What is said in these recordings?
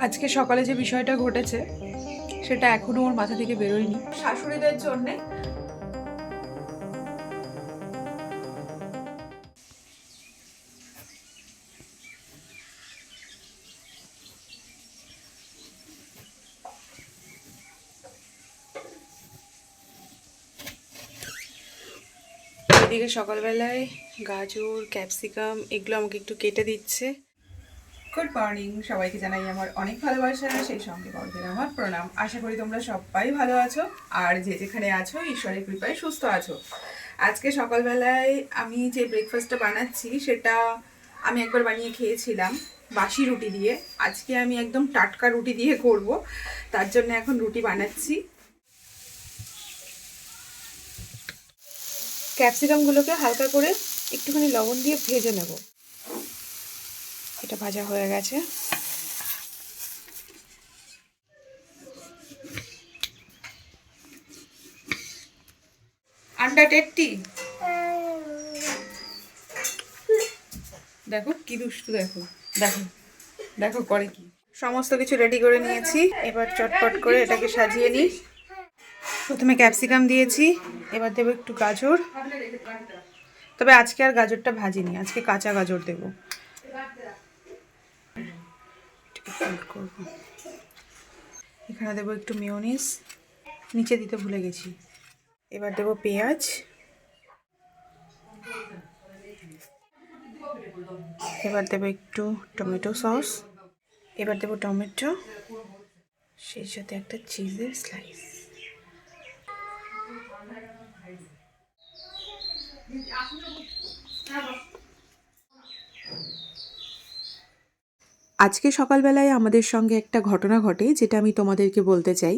আজকে সকালে যে বিষয়টা ঘটেছে সেটা এখনও ওর মাথা থেকে বেরোয়নি। শাশুড়িদের জন্যে। এদিকে সকালবেলায় গাজর ক্যাপসিকাম এগুলো আমাকে একটু কেটে দিচ্ছে। গুড মর্নিং সবাইকে জানাই আমার অনেক ভালোবাসা। সেই সঙ্গে বড়দের আমার প্রণাম। আশা করি তোমরা সবাই ভালো আছো। আর যে যেখানে আছো, ঈশ্বরের কৃপায় সুস্থ আছো। আজকে সকালবেলায় আমি যে ব্রেকফাস্টটা বানাচ্ছি, সেটা আমি একবার বানিয়ে খেয়েছিলাম, বাসি রুটি দিয়ে। আজকে আমি একদম টাটকা রুটি দিয়ে করব। তার জন্য এখন রুটি বানাচ্ছি। ক্যাপসিকামগুলোকে হালকা করে একটুখানি লবণ দিয়ে ভেজে নেব। এটা ভাজা হয়ে গেছে। আন্ডার টেট্টি? দেখো কি দুষ্টু দেখো। দেখো দেখো করে কি। সমস্ত কিছু রেডি করে নিয়েছি। এবার চটপট করে এটাকে সাজিয়ে নিই। প্রথমে ক্যাপসিকাম দিয়েছি, এবার দেবো একটু গাজর। তবে আজকে আর গাজরটা ভাজিনি, আজকে কাঁচা গাজর দেবো। এখানে দেবো একটু মিওনিস নিচে দিতে ভুলে গেছি। এবার দেবো পেঁয়াজ। এবার দেবো একটু টমেটো সস। এবার দেবো টমেটো, সেই সাথে একটা চিজের স্লাইস আজকে সকালবেলায় আমাদের সঙ্গে একটা ঘটনা ঘটে, যেটা আমি তোমাদেরকে বলতে চাই।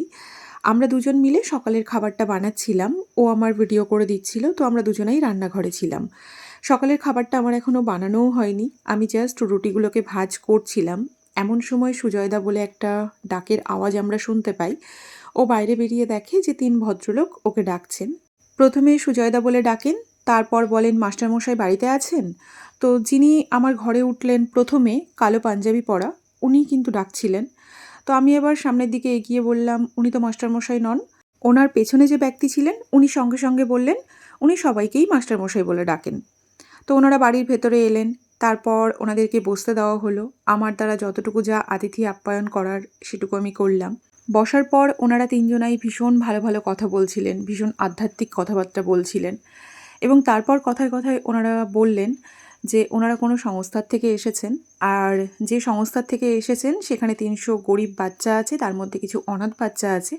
আমরা দুজন মিলে সকালের খাবারটা বানাচ্ছিলাম, ও আমার ভিডিও করে দিচ্ছিল, তো আমরা দুজনেই রান্নাঘরে ছিলাম। সকালের খাবারটা আমার এখনও বানানোও হয়নি, আমি জাস্ট রুটিগুলোকে ভাজ করছিলাম। এমন সময় সুজয়দা বলে একটা ডাকের আওয়াজ আমরা শুনতে পাই। ও বাইরে বেরিয়ে দেখে যে তিন ভদ্রলোক ওকে ডাকছেন। প্রথমে সুজয়দা বলে ডাকেন, তারপর বলেন, মাস্টারমশাই বাড়িতে আছেন? তো যিনি আমার ঘরে উঠলেন প্রথমে কালো পাঞ্জাবি পরা, উনি কিন্তু ডাকছিলেন। তো আমি এবার সামনের দিকে এগিয়ে বললাম, উনি তো মাস্টারমশাই নন। ওনার পেছনে যে ব্যক্তি ছিলেন, উনি সঙ্গে সঙ্গে বললেন, উনি সবাইকেই মাস্টারমশাই বলে ডাকেন। তো ওনারা বাড়ির ভেতরে এলেন। তারপর ওনাদেরকে বসতে দেওয়া হলো। আমার দ্বারা যতটুকু যা আতিথি আপ্যায়ন করার সেটুকু আমি করলাম। বসার পর ওনারা তিনজনাই ভীষণ ভালো ভালো কথা বলছিলেন, ভীষণ আধ্যাত্মিক কথাবার্তা বলছিলেন। এবং তারপর কথায় কথায় ওনারা বললেন যে ওনারা কোনো সংস্থার থেকে এসেছেন আর যে সংস্থার থেকে এসেছেন সেখানে তিনশো গরিব বাচ্চা আছে, তার মধ্যে কিছু অনাথ বাচ্চা আছে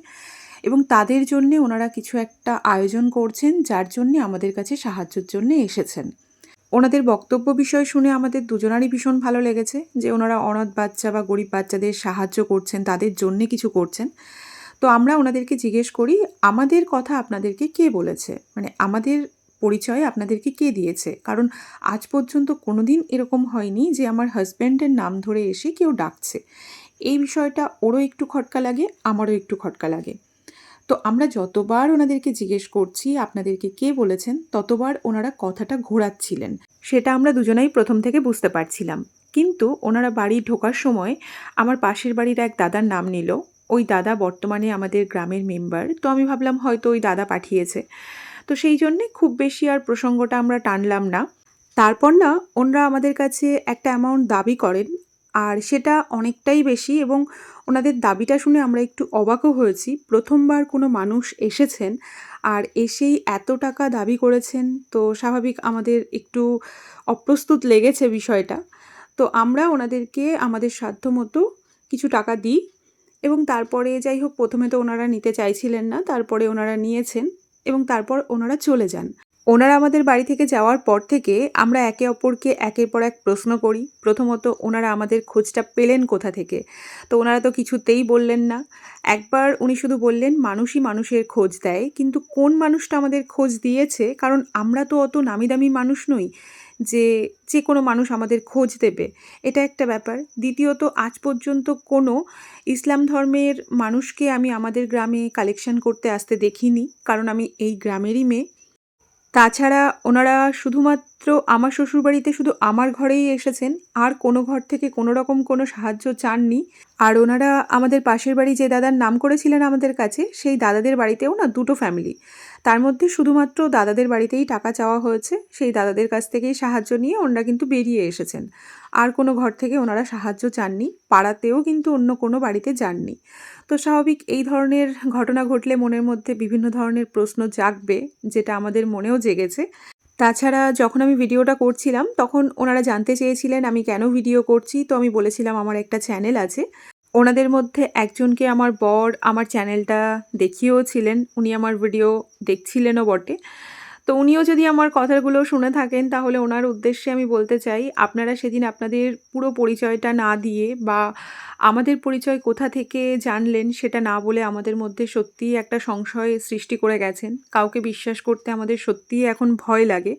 এবং তাদের জন্যে ওনারা কিছু একটা আয়োজন করছেন যার জন্যে আমাদের কাছে সাহায্যের জন্য এসেছেন। ওনাদের বক্তব্য বিষয় শুনে আমাদের দুজনারই ভীষণ ভালো লেগেছে যে ওনারা অনাথ বাচ্চা বা গরিব বাচ্চাদের সাহায্য করছেন, তাদের জন্যে কিছু করছেন। তো আমরা ওনাদেরকে জিজ্ঞেস করি, আমাদের কথা আপনাদেরকে কে বলেছে? মানে আমাদের পরিচয় আপনাদেরকে কে দিয়েছে? কারণ আজ পর্যন্ত কোনো দিন এরকম হয়নি যে আমার হাজব্যান্ডের নাম ধরে এসে কেউ ডাকছে। এই বিষয়টা ওরও একটু খটকা লাগে, আমারও একটু খটকা লাগে। তো আমরা যতবার ওনাদেরকে জিজ্ঞেস করছি, আপনাদেরকে কে বলেছেন, ততবার ওনারা কথাটা ঘোরাচ্ছিলেন। সেটা আমরা দুজনেই প্রথম থেকে বুঝতে পারছিলাম। কিন্তু ওনারা বাড়ি ঢোকার সময় আমার পাশের বাড়ির এক দাদার নাম নিল। ওই দাদা বর্তমানে আমাদের গ্রামের মেম্বার। তো আমি ভাবলাম হয়তো ওই দাদা পাঠিয়েছে। তো সেই জন্যে খুব বেশি আর প্রসঙ্গটা আমরা টানলাম না। তারপর না, ওনারা আমাদের কাছে একটা অ্যামাউন্ট দাবি করেন, আর সেটা অনেকটাই বেশি এবং ওনাদের দাবিটা শুনে আমরা একটু অবাকও হয়েছি। প্রথমবার কোনো মানুষ এসেছেন আর এসেই এত টাকা দাবি করেছেন, তো স্বাভাবিক আমাদের একটু অপ্রস্তুত লেগেছে বিষয়টা। তো আমরা ওনাদেরকে আমাদের সাধ্যমতো কিছু টাকা দিই এবং তারপরে যাই হোক, প্রথমে তো ওনারা নিতে চাইছিলেন না, তারপরে ওনারা নিয়েছেন। এবং তারপর ওনারা চলে যান। ওনারা আমাদের বাড়ি থেকে যাওয়ার পর থেকে আমরা একে অপরকে একের পর এক প্রশ্ন করি। প্রথমত, ওনারা আমাদের খোঁজটা পেলেন কোথা থেকে? তো ওনারা তো কিছুতেই বললেন না। একবার উনি শুধু বললেন, মানুষই মানুষের খোঁজ দেয়। কিন্তু কোন মানুষটা আমাদের খোঁজ দিয়েছে? কারণ আমরা তো অত নামি দামি মানুষ নই। যে যে কোনো মানুষ আমাদের খোঁজ দেবে। এটা একটা ব্যাপার। দ্বিতীয়ত, আজ পর্যন্ত কোনো ইসলাম ধর্মের মানুষকে আমি আমাদের গ্রামে কালেকশন করতে আসতে দেখিনি, কারণ আমি এই গ্রামেরই মেয়ে। তাছাড়া ওনারা শুধুমাত্র আমার শ্বশুরবাড়িতে শুধু আমার ঘরেই এসেছেন, আর কোনো ঘর থেকে কোনো রকম কোনো সাহায্য চাননি। আর ওনারা আমাদের পাশের বাড়ি যে দাদার নাম করেছিলেন আমাদের কাছে, সেই দাদাদের বাড়িতেও না দুটো ফ্যামিলি তার মধ্যে শুধুমাত্র দাদাদের বাড়িতেই টাকা চাওয়া হয়েছে, সেই দাদাদের কাছ থেকেই সাহায্য নিয়ে ওনারা কিন্তু বেরিয়ে এসেছেন। আর কোনো ঘর থেকে ওনারা সাহায্য চাননি, পাড়াতেও কিন্তু অন্য কোনো বাড়িতে যাননি। তো স্বাভাবিক এই ধরনের ঘটনা ঘটলে মনের মধ্যে বিভিন্ন ধরনের প্রশ্ন জাগবে, যেটা আমাদের মনেও জেগেছে। তাছাড়া যখন আমি ভিডিওটা করছিলাম, তখন ওনারা জানতে চেয়েছিলেন আমি কেন ভিডিও করছি। তো আমি বলেছিলাম, আমার একটা চ্যানেল আছে। ওনাদের মধ্যে একজনকে আমার বর আমার চ্যানেলটা দেখিয়েও ছিলেন। উনি আমার ভিডিও দেখছিলেনও বটে। তো উনিও যদি আমার কথাগুলো শুনে থাকেন, তাহলে ওনার উদ্দেশ্যে আমি বলতে চাই, আপনারা সেদিন আপনাদের পুরো পরিচয়টা না দিয়ে বা আমাদের পরিচয় কোথা থেকে জানলেন সেটা না বলে আমাদের মধ্যে সত্যিই একটা সংশয় সৃষ্টি করে গেছেন। কাউকে বিশ্বাস করতে আমাদের সত্যিই এখন ভয় লাগে।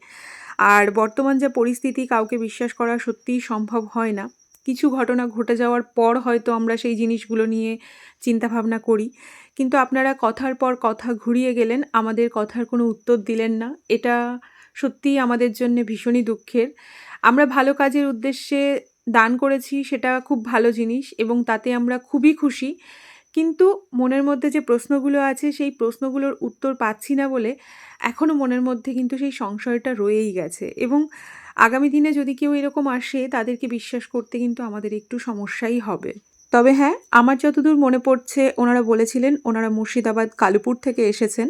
আর বর্তমান যা পরিস্থিতি, কাউকে বিশ্বাস করা সত্যিই সম্ভব হয় না। কিছু ঘটনা ঘটে যাওয়ার পর হয়তো আমরা সেই জিনিসগুলো নিয়ে চিন্তাভাবনা করি। কিন্তু আপনারা কথার পর কথা ঘুরিয়ে গেলেন, আমাদের কথার কোনো উত্তর দিলেন না। এটা সত্যিই আমাদের জন্য ভীষণই দুঃখের। আমরা ভালো কাজের উদ্দেশ্যে দান করেছি, সেটা খুব ভালো জিনিস এবং তাতে আমরা খুবই খুশি। কিন্তু মনের মধ্যে যে প্রশ্নগুলো আছে, সেই প্রশ্নগুলোর উত্তর পাচ্ছি না বলে এখনও মনের মধ্যে কিন্তু সেই সংশয়টা রয়েই গেছে এবং আগামী দিনে যদি কেউ এরকম আসে, তাদেরকে বিশ্বাস করতে কিন্তু আমাদের একটু সমস্যাই হবে। তবে হ্যাঁ আমার যতদূর মনে পড়ছে, ওনারা বলেছিলেন ওনারা মুর্শিদাবাদ কালুপুর থেকে এসেছেন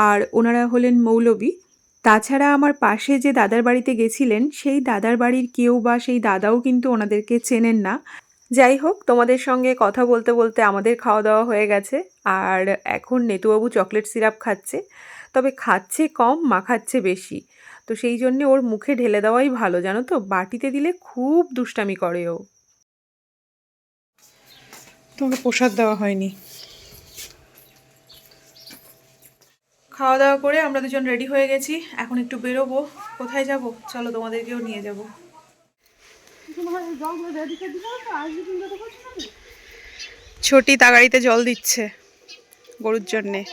আর ওনারা হলেন মৌলবী। তাছাড়া আমার পাশে যে দাদার বাড়িতে গেছিলেন, সেই দাদার বাড়ির কেউ বা সেই দাদাও কিন্তু ওনাদেরকে চেনেন না। যাই হোক, তোমাদের সঙ্গে কথা বলতে বলতে আমাদের খাওয়া দাওয়া হয়ে গেছে আর এখন নেতুবাবু চকলেট সিরাপ খাচ্ছে। তবে খাচ্ছে কম মাখাচ্ছে বেশি। তো সেই জন্যে ওর মুখে ঢেলে দেওয়াই ভালো জানো তো? বাটিতে দিলে খুব দুষ্টামি করে ও। তোমাকে প্রসাদ দেওয়া হয়নি। খাওয়া দাওয়া করে আমরা দুজন রেডি হয়ে গেছি। এখন একটু বেরোবো। কোথায় যাব? চলো তোমাদেরকেও নিয়ে যাব। ছোটি তাগাড়িতে জল দিচ্ছে গরুর জন্যে।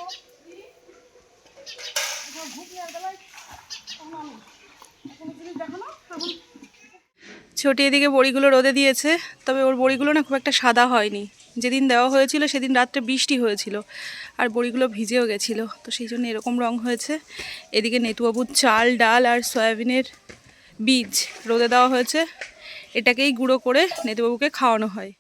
ছোটি এদিকে বড়িগুলো রোদে দিয়েছে, তবে ওর বড়িগুলো না খুব একটা সাদা হয়নি। যেদিন দেওয়া হয়েছিল, সেদিন রাত্রে বৃষ্টি হয়েছিল, আর বড়িগুলো ভিজেও গেছিল। তো সেই জন্য এরকম রং হয়েছে। এদিকে নেতুবাবুর চাল, ডাল আর সয়াবিনের বীজ রোদে দেওয়া হয়েছে। এটাকেই গুঁড়ো করে নেতুবাবুকে খাওয়ানো হয়।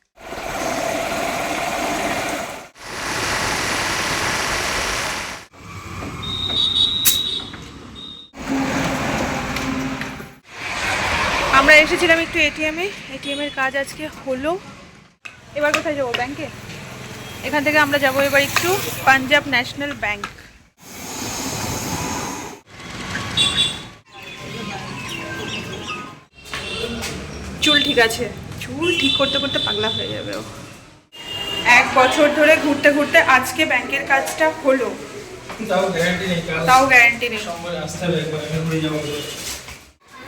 আমরা এসেছিলাম একটু এটিএমে এটিএমের কাজ আজকে হলো। এবার কোথায় যাব? ব্যাংকে এখান থেকে আমরা যাব এবার একটু পাঞ্জাব ন্যাশনাল ব্যাংক চুল ঠিক আছে। চুল ঠিক করতে করতে পাগলা হয়ে যাবে ও। এক বছর ধরে ঘুরতে ঘুরতে আজকে ব্যাংকের কাজটা হলো। তাও গ্যারান্টি নেই তাও গ্যারান্টি নেই।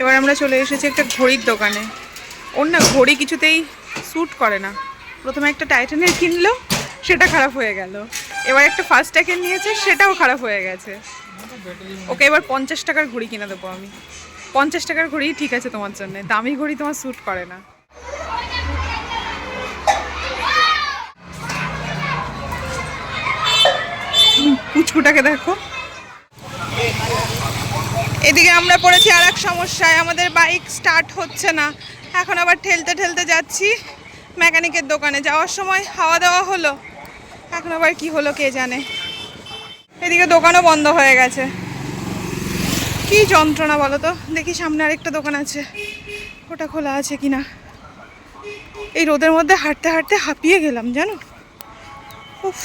এবার আমরা চলে এসেছি একটা ঘড়ির দোকানে। ওর না ঘড়ি কিছুতেই স্যুট করে না। প্রথমে একটা টাইটানের কিনলো সেটা খারাপ হয়ে গেল। এবার একটা ফার্স্ট ট্যাকের নিয়েছে সেটাও খারাপ হয়ে গেছে। ওকে এবার পঞ্চাশ টাকার ঘড়ি কিনে দেবো আমি। পঞ্চাশ টাকার ঘড়ি ঠিক আছে তোমার জন্য দামি ঘড়ি তোমার স্যুট করে না। হুম, পুচকুটাকে দেখো। এদিকে আমরা পড়েছি আর এক সমস্যায়, আমাদের বাইক স্টার্ট হচ্ছে না। এখন আবার ঠেলতে ঠেলতে যাচ্ছি মেকানিকের দোকানে। যাওয়ার সময় হাওয়া দেওয়া হলো, এখন আবার কি হলো কে জানে। এদিকে দোকানও বন্ধ হয়ে গেছে। কি যন্ত্রণা বলো তো? দেখি সামনে আরেকটা দোকান আছে। ওটা খোলা আছে কি না এই রোদের মধ্যে হাঁটতে হাঁটতে হাঁপিয়ে গেলাম, জানো? উফ।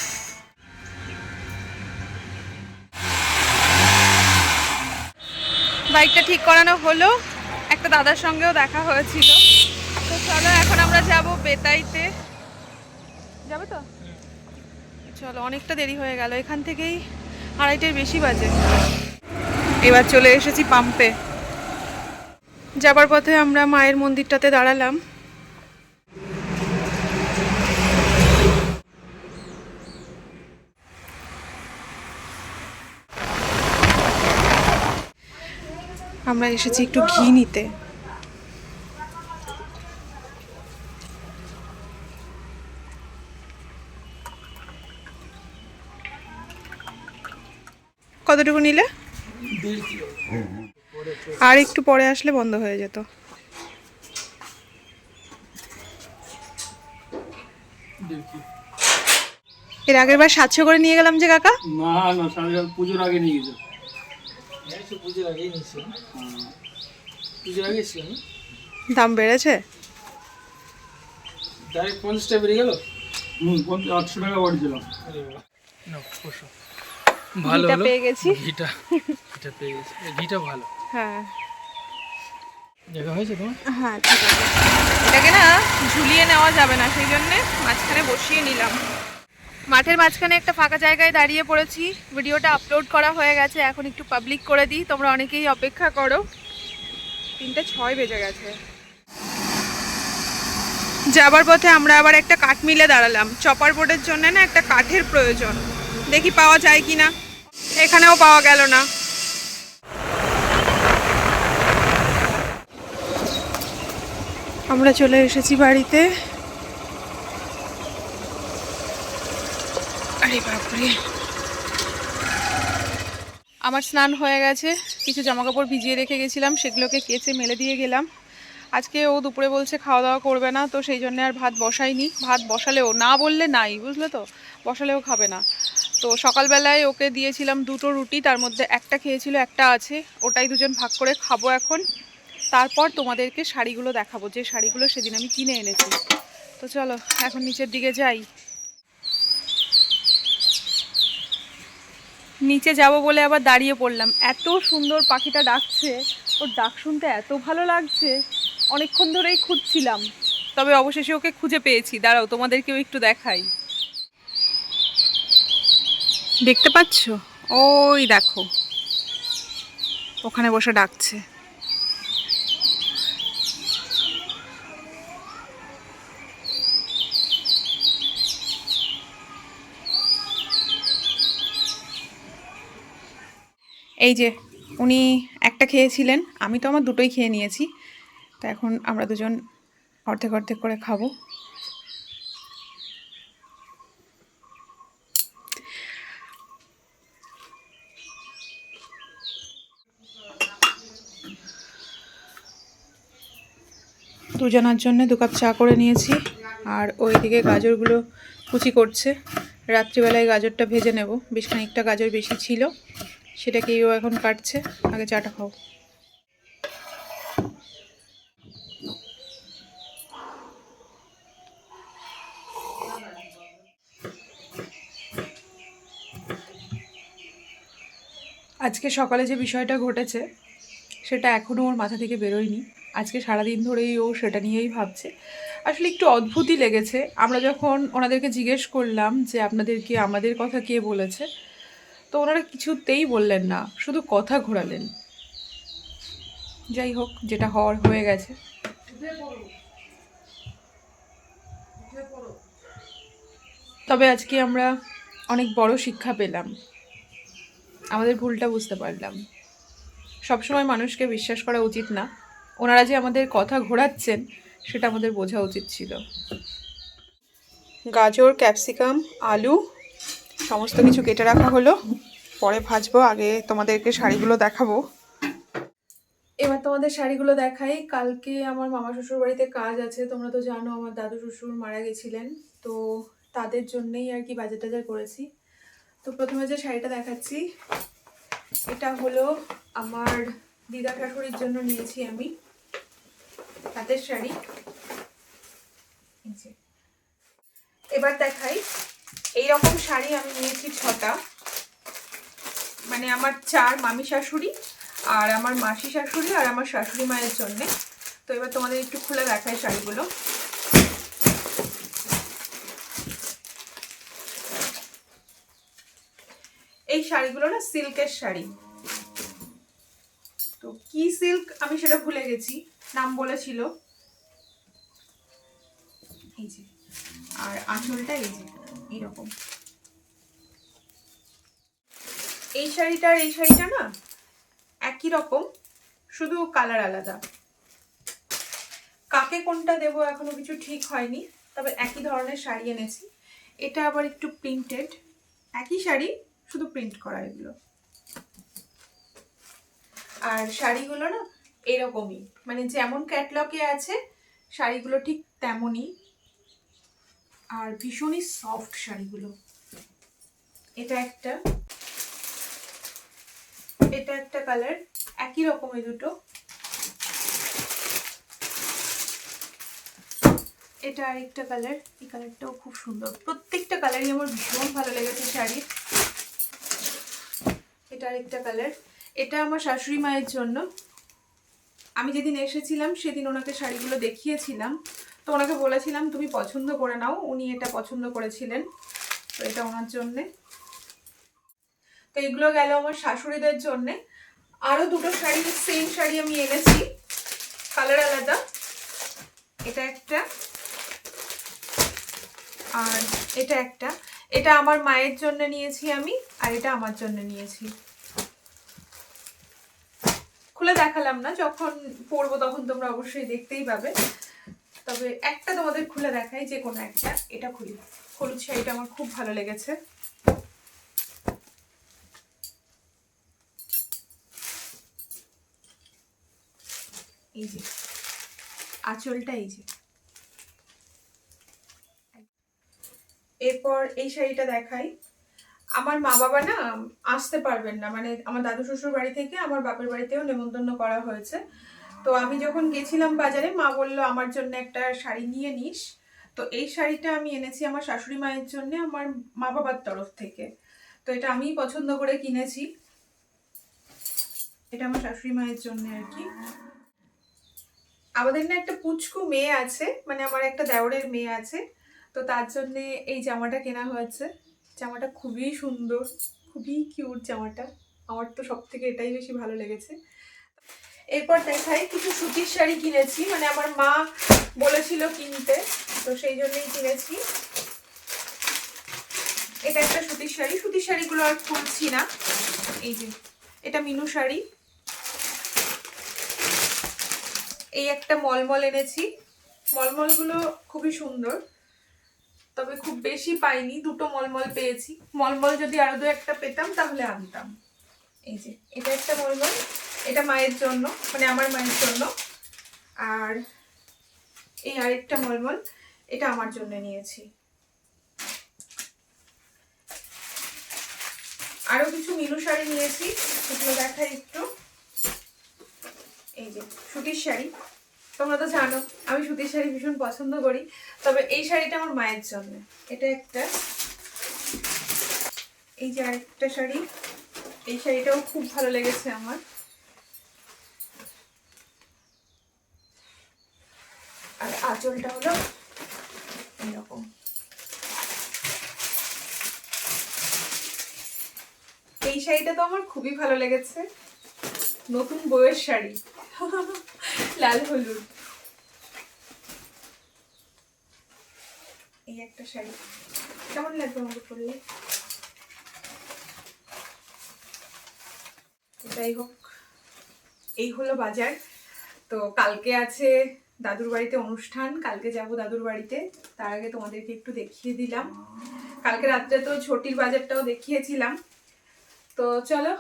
বাইকটা ঠিক করানো হলো। একটা দাদার সঙ্গেও দেখা হয়েছিল। তো চলো, এখন আমরা যাব বেতাইতে। যাবে তো? চলো, অনেকটা দেরি হয়ে গেল। এখান থেকেই আড়াইটের বেশি বাজে। এবার চলে এসেছি পাম্পে। যাবার পথে আমরা মায়ের মন্দিরটাতে দাঁড়ালাম। আমরা এসেছি একটু ঘি নিতে। কতটুকু নিলে? আর একটু পরে আসলে বন্ধ হয়ে যেত। এর আগের বার সাতশো করে নিয়ে গেলাম যে কাকা? না না সাড়ে পুজোর আগে নিয়ে গেছো। পুজোর আগেই নিয়েছি পুজোর আগে এসেছি দাম বেড়েছে? ডাইরেক্ট পঞ্চাশটা বেরিয়ে গেল? হুম আটশো টাকা পড়েছিলাম ভালো ঘিটা পেয়ে গেছি। ঘিটা ঘিটা পেয়ে গেছি। ঘিটা ভালো। হ্যাঁ। জায়গা হয়েছে তোমার? হ্যাঁ ঠিক আছে। এটাকে না ঝুলিয়ে নেওয়া যাবে না সেই জন্যে মাঝখানে বসিয়ে নিলাম। মাঠের মাঝখানে একটা ফাঁকা জায়গায় দাঁড়িয়ে পড়েছি। ভিডিওটা আপলোড করা হয়ে গেছে, এখন একটু পাবলিক করে দিই, তোমরা অনেকেই অপেক্ষা করো। তিনটে ছয় বেজে গেছে। যাবার পথে আমরা আবার একটা কাঠ মিলে দাঁড়ালাম। চপার বোর্ডের জন্য না একটা কাঠের প্রয়োজন। দেখি পাওয়া যায় কি না এখানেও পাওয়া গেল না। আমরা চলে এসেছি বাড়িতে। আমার স্নান হয়ে গেছে, কিছু জামাকাপড় ভিজিয়ে রেখে গেছিলাম, সেগুলোকে কেচে মেলে দিয়ে গেলাম। আজকে ও দুপুরে বলছে খাওয়া দাওয়া করবে না, তো সেই জন্য আর ভাত বসাইনি। ভাত বসালেও, না বললে নাই, বুঝলে তো? বসালেও খাবে না। তো সকালবেলায় ওকে দিয়েছিলাম দুটো রুটি, তার মধ্যে একটা খেয়েছিল, একটা আছে। ওটাই দুজন ভাগ করে খাব এখন। তারপর তোমাদেরকে শাড়িগুলো দেখাবো। যে শাড়িগুলো সেদিন আমি কিনে এনেছি। তো চলো, এখন নিচের দিকে যাই। নিচে যাব বলে আবার দাঁড়িয়ে পড়লাম। এত সুন্দর পাখিটা ডাকছে, ওর ডাক শুনতে এত ভালো লাগছে, অনেকক্ষণ ধরেই খুঁজছিলাম। তবে অবশেষে ওকে খুঁজে পেয়েছি। দাঁড়াও, তোমাদেরকেও একটু দেখাই। দেখতে পাচ্ছ? ওই দেখো, ওখানে বসে ডাকছে। এই যে উনি একটা খেয়েছিলেন, আমি তো আমার দুটোই খেয়ে নিয়েছি। তো এখন আমরা দুজন অর্ধেক অর্ধেক করে খাব। দুজনার জন্য দু কাপ চা করে নিয়েছি, আর ওইদিকে গাজরগুলো কুচি করছে। রাত্রিবেলায় গাজরটা ভেজে নেব, বেশ খানিকটা গাজর বেশি ছিল। সেটাকেই ও এখন কাটছে। আগে চাটা খাও। আজকে সকালে যে বিষয়টা ঘটেছে, সেটা এখনও ওর মাথা থেকে বেরোয়নি। আজকে সারাদিন ধরেই ও সেটা নিয়েই ভাবছে। আসলে একটু অদ্ভুতই লেগেছে। আমরা যখন ওনাদেরকে জিজ্ঞেস করলাম যে আপনাদেরকে আমাদের কথা কে বলেছে? তো ওনারা কিছুতেই বললেন না, শুধু কথা ঘোরালেন। যাই হোক, যেটা হওয়ার হয়ে গেছে। তবে আজকে আমরা অনেক বড় শিক্ষা পেলাম। আমাদের ভুলটা বুঝতে পারলাম। সবসময় মানুষকে বিশ্বাস করা উচিত না। ওনারা যে আমাদের কথা ঘোরাচ্ছেন, সেটা আমাদের বোঝা উচিত ছিল। গাজর, ক্যাপসিকাম, আলু, সমস্ত কিছু কেটে রাখা হলো। পরে ভাজবো, আগে তোমাদেরকে শাড়িগুলো দেখাবো। এবার তোমাদের শাড়িগুলো দেখাই। কালকে আমার মামা শ্বশুর বাড়িতে কাজ আছে, তোমরা তো জানো আমার দাদু শ্বশুর মারা গেছিলেন, তো তাদের জন্যই আর কি বাজার টাজার করেছি। তো প্রথমে যে শাড়িটা দেখাচ্ছি, এটা হলো আমার দিদা শাশুড়ির জন্য নিয়েছি আমি তাঁতের শাড়ি। এবার দেখাই এই রকম শাড়ি আমি নিয়েছি ছটা। মানে আমার চার মামি শাশুড়ি আর আমার মাসি শাশুড়ি আর আমার শাশুড়ি মায়ের জন্যে। তো এবার তোমাদের একটু খুলে দেখাই শাড়িগুলো। এই শাড়িগুলো না সিল্কের শাড়ি। তো কি সিল্ক? আমি সেটা ভুলে গেছি। নাম বলেছিল। এই যে। আর আঁচলটা এই যে, এইরকম। এই শাড়িটা আর এই শাড়িটা না একই রকম, শুধু কালার আলাদা। কাকে কোনটা দেবো এখনও কিছু ঠিক হয়নি, তবে একই ধরনের শাড়ি এনেছি। এটা আবার একটু প্রিন্টেড একই শাড়ি, শুধু প্রিন্ট করা এগুলো। আর শাড়িগুলো না এরকমই মানে যেমন ক্যাটলগে আছে, শাড়িগুলো ঠিক তেমনই। আর ভীষণই সফট শাড়িগুলো। এটা একটা। এটা একটা কালার, একই রকমের দুটো। এটা আরেকটা কালার, এই কালারটাও খুব সুন্দর। প্রত্যেকটা কালারই আমার ভীষণ ভালো লেগেছে শাড়ির এটা আরেকটা কালার। এটা আমার শাশুড়ি মায়ের জন্য। আমি যেদিন এসেছিলাম, সেদিন ওনাকে শাড়িগুলো দেখিয়েছিলাম। তো ওনাকে বলেছিলাম, তুমি পছন্দ করে নাও। উনি এটা পছন্দ করেছিলেন। তো এটা ওনার জন্যে। তো এগুলো গেল আমার শাশুড়িদের জন্যে। আরও দুটো শাড়ি সেম শাড়ি আমি এনেছি। কালার আলাদা। এটা একটা। আর এটা একটা। এটা আমার মায়ের জন্য নিয়েছি আমি, আর এটা আমার জন্য নিয়েছি। খুলে দেখালাম না, যখন পরবো তখন তোমরা অবশ্যই দেখতেই পাবে। তবে একটা তোমাদের খুলে দেখাই যে কোনো একটা। এটা খুলি। হলুদ শাড়িটা আমার খুব ভালো লেগেছে এই যে আঁচলটা এই যে। এরপর এই শাড়িটা দেখাই। আমার মা বাবা না আসতে পারবেন না মানে আমার দাদু শ্বশুর বাড়ি থেকে আমার বাপের বাড়িতেও নেমন্তন্ন করা হয়েছে। তো আমি যখন গেছিলাম বাজারে, মা বলল, আমার জন্য একটা শাড়ি নিয়ে নিস। তো এই শাড়িটা আমি এনেছি আমার শাশুড়ি মায়ের জন্য, আমার মা বাবার তরফ থেকে। তো এটা আমি পছন্দ করে কিনেছি। এটা আমার শাশুড়ি মায়ের জন্য আর কি। আমাদের না একটা পুচকু মেয়ে আছে মানে আমার একটা দেওরের মেয়ে আছে, তো তার জন্য এই জামাটা কেনা হয়েছে। জামাটা খুবই সুন্দর, খুবই কিউট জামাটা। আমার তো সব থেকে এটাই বেশি ভালো লেগেছে। এরপর দেখাই কিছু সুতির শাড়ি কিনেছি মানে আমার মা বলেছিল কিনতে, তো সেই জন্যই কিনেছি। এটা একটা সুতির শাড়ি, সুতির শাড়িগুলো আর খুলছি না। এই যে, এটা মিনু শাড়ি। এই একটা মলমল এনেছি। মলমলগুলো খুবই সুন্দর, তবে খুব বেশি পাইনি, দুটো মলমল পেয়েছি। মলমল যদি আরও দু একটা পেতাম, তাহলে আনতাম। এই যে, এটা একটা মলমল, এটা মায়ের জন্য মানে আমার মায়ের জন্য। আর এই আরেকটা মলমল, এটা আমার জন্য নিয়েছি। আরও কিছু মিনু শাড়ি নিয়েছি, সেগুলো দেখাই একটু। এই যে সুতির শাড়ি। তোমরা তো জানো, আমি সুতির শাড়ি ভীষণ পছন্দ করি। তবে এই শাড়িটা আমার মায়ের জন্য। এটা একটা। এই যে আরেকটা শাড়ি। এই শাড়িটাও খুব ভালো লেগেছে আমার। আর আঁচলটা হলো এরকম। এই শাড়িটা তো আমার খুবই ভালো লেগেছে। নতুন বইয়ের শাড়ি। লাল হলুদ। এই একটা শাড়ি। কেমন লাগবে আমাকে পরলে? যাই হোক, এই হলো বাজার। তো কালকে আছে দাদুর বাড়িতে অনুষ্ঠান। কালকে যাব দাদুর বাড়িতে। তার আগে তোমাদেরকে একটু দেখিয়ে দিলাম। কালকে রাত্রে তো ছোটির বাজারটাও দেখিয়েছিলাম। তো চলো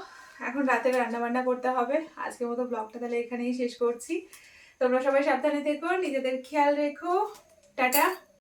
এখন রাতে রান্নাবান্না করতে হবে। আজকের মতো ব্লগটা তাহলে এখানেই শেষ করছি। তোমরা সবাই সাবধানে থেকো, নিজেদের খেয়াল রেখো। টাটা।